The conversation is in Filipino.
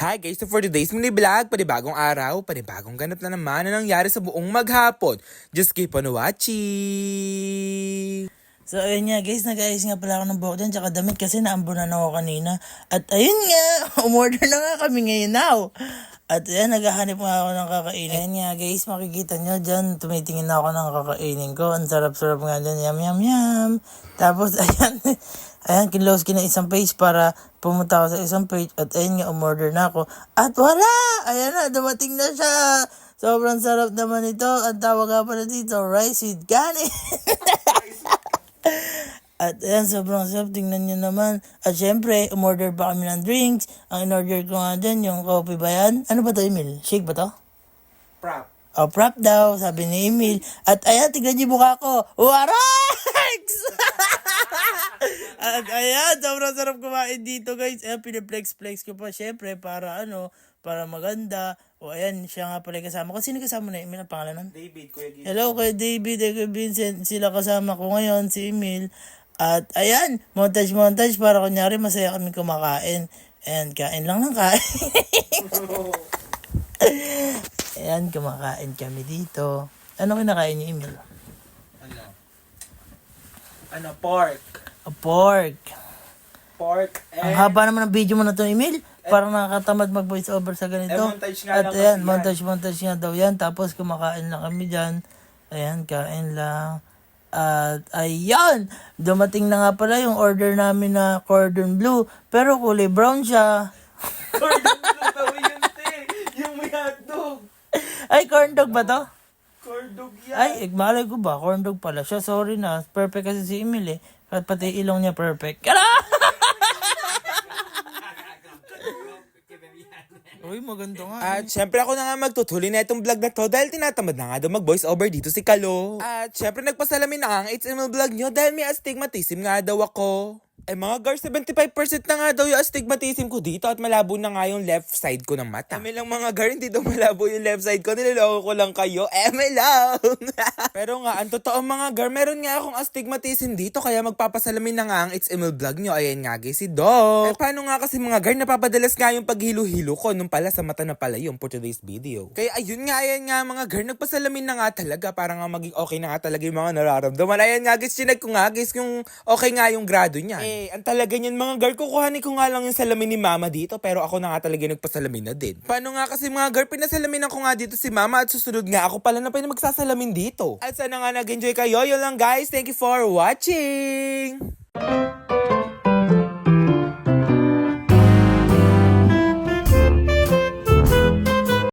Hi guys, so for today's mini vlog, panibagong araw, panibagong ganap na naman na nangyari sa buong maghapon. Just keep on watching! So, ayun nga guys, nag-ayos nga pala ako ng buhok dyan, tsaka damit kasi naambunan ako kanina. At ayun nga, umorder na nga kami ngayon now. At ayan, naghahanap nga ako ng kakainin. Ayun nga guys, makikita nyo dyan, tumitingin na ako ng kakainin ko. Ang sarap-sarap nga dyan, yum yum yum. Tapos ayan, ayan, kinlose ko na isang page para pumunta ako sa isang page. At ayun nga, umorder na ako. At wala! Ayan na, dumating na siya. Sobrang sarap naman ito. Ang tawag nga pala dito, rice with kanin. At ayan, sobrang sarap. Tingnan nyo naman. At syempre, umorder pa kami ng drinks. Ang in-order ko nga dyan, yung coffee ba yan? Ano ba to, Emil? Shake ba to? Prop. O, prop daw, sabi ni Emil. At ayan, tignan yung mukha ko. Warax! At ayan, sobrang sarap kumain dito, guys. Ayan, piniplex-flex ko pa, syempre, para ano, para maganda. O, ayan, siya nga pala kasama ko. Sino kasama na Emil? Ang pangalan nun? David, Kuya Gil. Hello kay David kay Vincent. Sila kasama ko ngayon, si Emil. At ayan, montage-montage para kunyari masaya kami kumakain. And kain lang ng kain. ayan, kumakain kami dito. Ano kinakain niyo, Emil? Ano? Ano, pork. A pork. Pork Ang and... haba naman ng video mo na to, Emil. Parang nakakatamad mag voice over sa ganito. Eh, montage nga At ayan, montage-montage nga daw yan. Tapos kumakain lang kami dyan. Ayan, kain lang. At ayan, dumating na nga pala yung order namin na cordon bleu. Pero kulay brown siya. Cordon bleu daw yun, te. Yung may hotdog. Ay, corn dog ba to? Cordog yan. Ay, eh, malay ko ba? Corn dog pala siya. Sorry na. Perfect kasi si Emil eh. At pati ilong niya perfect. Kala! Uy, maganda nga. At syempre ako na nga magtutuloy na itong vlog na to dahil tinatamad na nga daw mag voice over dito si Kalo. At syempre nagpasalamin na nga ang 8ml vlog nyo dahil may astigmatism nga daw ako. Eh mga girls, 75% na nga daw yung astigmatism ko dito at malabo na nga yung left side ko ng mata. Eme lang mga girl, hindi daw malabo yung left side ko. Niloloko ko lang kayo. Eme lang! Pero nga, ang totoo mga girl, meron nga akong astigmatism dito kaya magpapasalamin na nga ang 8ml vlog nyo. Ayan nga guys, si Doc. Eh paano nga kasi mga girl, napapadalas nga yung paghilo-hilo ko nung pala sa mata na pala yung for today's video. Kaya ayun nga, ayan nga mga girl, nagpasalamin na nga talaga para nga maging okay na nga talaga yung mga nararamdaman. Ayan nga guys, chinag ko nga guys kung okay nga yung grado niya. Eh, ang talaga niyan mga girl, kukuhanin ko nga lang yung salamin ni mama dito pero ako na nga talaga yung nagpasalamin na din. Paano nga kasi mga girl, pinasalamin ako nga dito si mama at susunod nga ako pala na yung magsasalamin dito. At sana nga nag-enjoy kayo. Yun lang guys, thank you for watching!